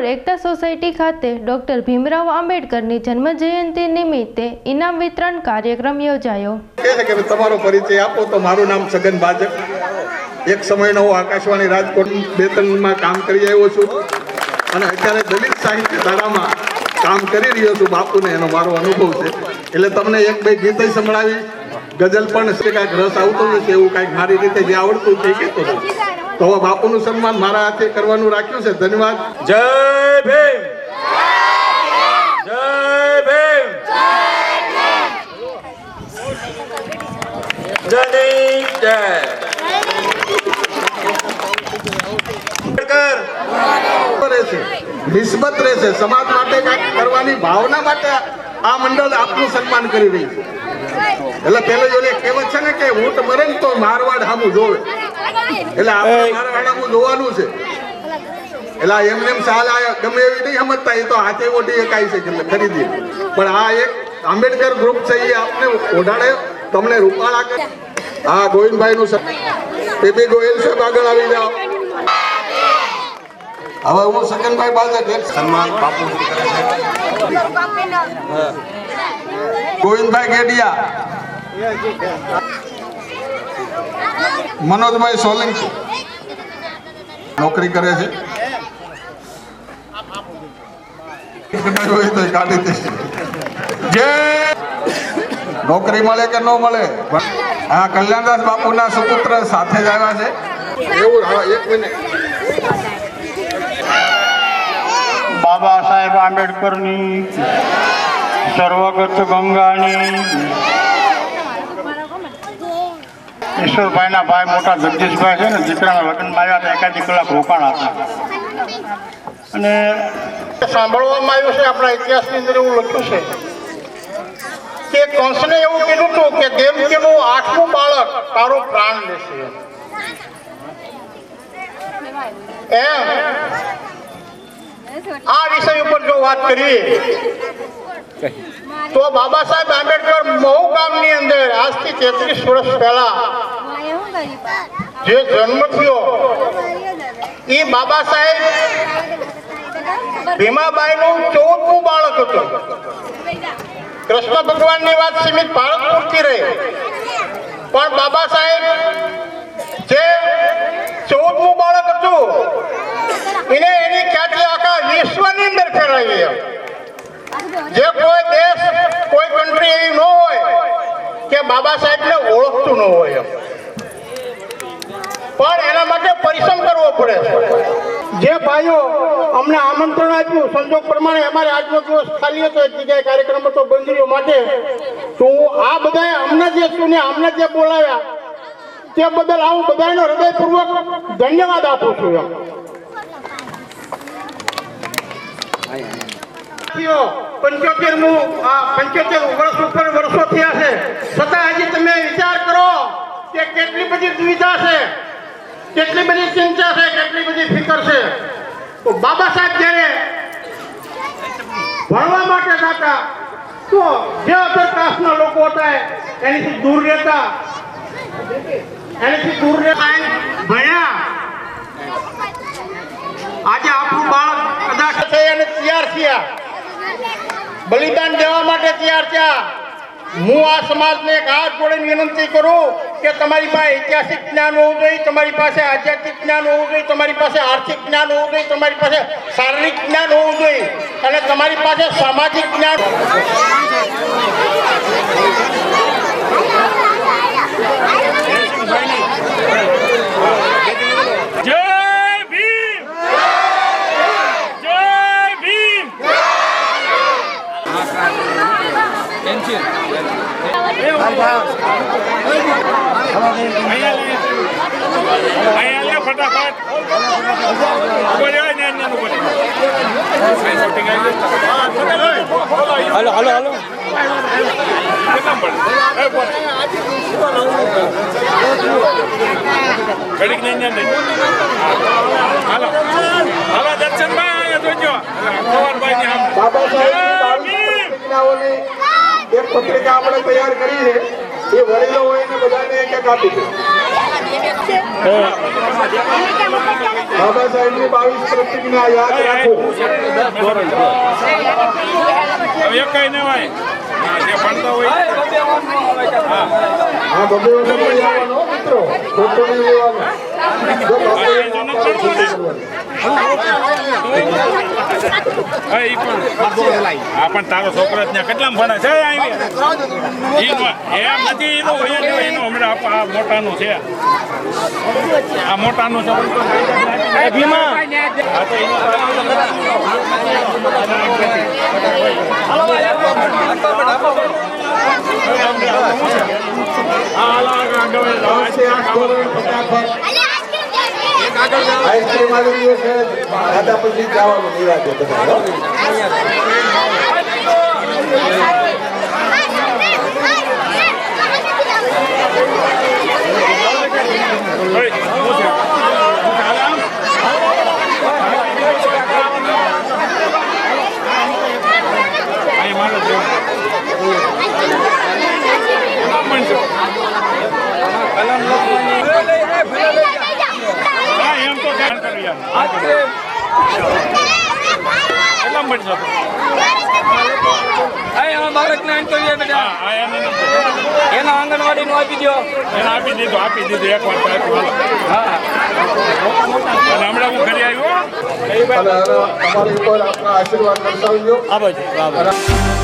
Road એકતા society ખાતે doctor Bhimrao આંબેડકરની જન્મજયંતિ નિમિત્તે ઇનામ વિતરણ કાર્યક્રમ યોજાયો. કે તમારો પરિચય આપો તો મારું નામ છગન ભાજપ એક સમયનો હું આકાશવાણી રાજકોટ બે ત્રણમાં કામ કરી આવ્યો છું. અને અત્યારે દલિત સાહિત્ય ધારામાં કામ કરી રહ્યો છું બાપુને, એનો મારો અનુભવ છે. એટલે તમને એક બે ગીત સંભળાવી ગઝલ પણ છે, કાંઈક રસ આવતો હશે એવું કાંઈક મારી રીતે જે આવડતું તે કહેતો હતો તો બાપુનું સન્માન મારા હાથે કરવાનું રાખ્યું છે. ધન્યવાદ. જય ભીમ. જય ભીમ. જની જય. રહેશે. નિસ્બત રહેશે. સમાજ માટે કરવાની ભાવના માટે આ મંડળ આપનું સન્માન કરી રહી છે. એટલે પેલો જો ઓલી કહેવત છે ને કે ઊંટ મરે ને તો મારવાડ સામું જોવે. એટલે આપણે સામું જોવાનું છે. એટલે એમને એમ સાલ આ ગમે એવી નહીં સમજતા એ તો હાથે ઓઢી એકાય છે એટલે ખરીદી. પણ આ એક આંબેડકર ગ્રુપ છે એ આપને ઓઢાડે. તમને રૂપાળા કરે હા ગોવિંદભાઈ નું પીપી ગોયલ સાહેબ આગળ આવી જાઓ. હવે હું સકનભાઈ પાસે એક સન્માન બાપુ ગોવિંદભાઈ ગેડિયા. મનોજભાઈ સોલંકી નોકરી કરે છે. નોકરી મળે કે ન મળે હા કલ્યાણદાસ બાપુના સુપુત્ર સાથે જ આવ્યા છે. એવું એક મિનિટ. બાબા સાહેબ આંબેડકરની સર્વગત ગંગાની ઈશ્વરભાઈના ભાઈ મોટા જગદીશભાઈ છે ને, દીકરાના લગ્નમાં આવ્યા હતા, એકાદી કલાક રોકાણ હતા અને સાંભળવામાં આવ્યું છે, આપણા ઇતિહાસની અંદર એવું લખ્યું છે કે કંસને એવું કીધું હતું કે દેવકીનું આઠમું બાળક તારો પ્રાણ લેશે. એમ? આ વિષય ઉપર જો વાત કરીએ તો બાબા સાહેબ આંબેડકર મહુ ગામની અંદર આજથી તેત્રીસ વર્ષ પહેલા જે જન્મ થયો એ બાબા સાહેબ ભીમાબાઈનું ચૌદમું બાળક હતું. કૃષ્ણ ભગવાનની વાત સીમિત ભારત પૂરતી રહી. પણ બાબા સાહેબ જે ચૌદમું બાળક હતું એને એની ખ્યાતિ આખા વિશ્વની અંદર ફેલાવી. જે કોઈ દેશ કોઈ કન્ટ્રી એવી ન હોય કે બાબા સાહેબને ઓળખતું ન હોય એમ. પણ એના માટે પરિશ્રમ કરવો પડે જે ભાઈઓ અમને આમંત્રણ આપ્યું સંજોગ પ્રમાણે અમારે આજનો દિવસ ખાલી હતો એક જગ્યાએ કાર્યક્રમ હતો બંદરીઓ માટે. તો હું આ બધાએ અમને જે શું અમને જે બોલાવ્યા તે બદલ હું બધાનો હૃદયપૂર્વક ધન્યવાદ આપું છું એમ. પંચોતેરમું, આ પંચોતેર વર્ષ ઉપર વર્ષો થયા છે. છતાં હજી તમે વિચાર કરો કે કેટલી બધી દુવિધા છે, કેટલી બધી ચિંતા છે, કેટલી બધી ફિકર છે. તો બાબા સાહેબ જ્યારે ભણવા માટે જતા, તો જે અધર કાસ્ટના લોકો હતા, એનીથી દૂર રહેતા, એનીથી દૂર રહેતા ભણ્યા. આજે આપણું બાળક કદાચ થઈ અને તૈયાર થયા. બલિદાન દેવા માટે તૈયાર થયા. હું આ સમાજને એક હાથ જોડીને વિનંતી કરું કે તમારી પાસે ઐતિહાસિક જ્ઞાન હોવું જોઈએ, તમારી પાસે આધ્યાત્મિક જ્ઞાન હોવું જોઈએ, તમારી પાસે આર્થિક જ્ઞાન હોવું જોઈએ, તમારી પાસે શારીરિક જ્ઞાન હોવું જોઈએ અને તમારી પાસે સામાજિક જ્ઞાન જય ભીમ જય ભીમ અહીંયા લે ફટાફટ ઉપર જાય ને અહીંયા ઉપર હાલો હલો હલો. ઘડીક નહીં હાલો હાલો દર્શનભાઈ જોજો કુંવરભાઈ ની આમ બાબા સાહેબની જય બાવીસ ભીમ! પ્રતિજ્ઞાઓની એક પત્રિકા આપણે તૈયાર કરી છે. એ વડીલો હોય ને બધાને એક એક આપી છે. બાબા સાહેબની બાવીસ પ્રતિજ્ઞા યાદ રાખો. ન હા, જે ભણતા હોય હા બબે વખત નહીં આવવાનો મિત્રો ખોટું નહીં લેવાનું હા, એ પણ હા પણ તારો છોકરો ત્યાં કેટલામ ભણે છે એમ નથી એનો જ હમણાં આ મોટાનું છે આ મોટાનું છે એનું હાલો આગળ આગળ આઈસ્ક્રીમ આવી ગયો છે. દાદા પછી જવાનું બધા હો. Hey, શું છે? અહીં મારો જ રહેવું. પણ છે. હા, એમ તો ધ્યાન કર્યું યાર. કેટલામ ભણશો? એમાં બાળકને એમ કરીએ બેટા હા, હા, એને. એના આંગણવાડીનું આપી દો એને આપી દીધું આપી દીધું એક વાર તો આપ્યું. અને હમણાં હું ઘરે આવ્યો તમારી ઉપર આપણા આશીર્વાદ દર્શાવજો આ બાજુ અને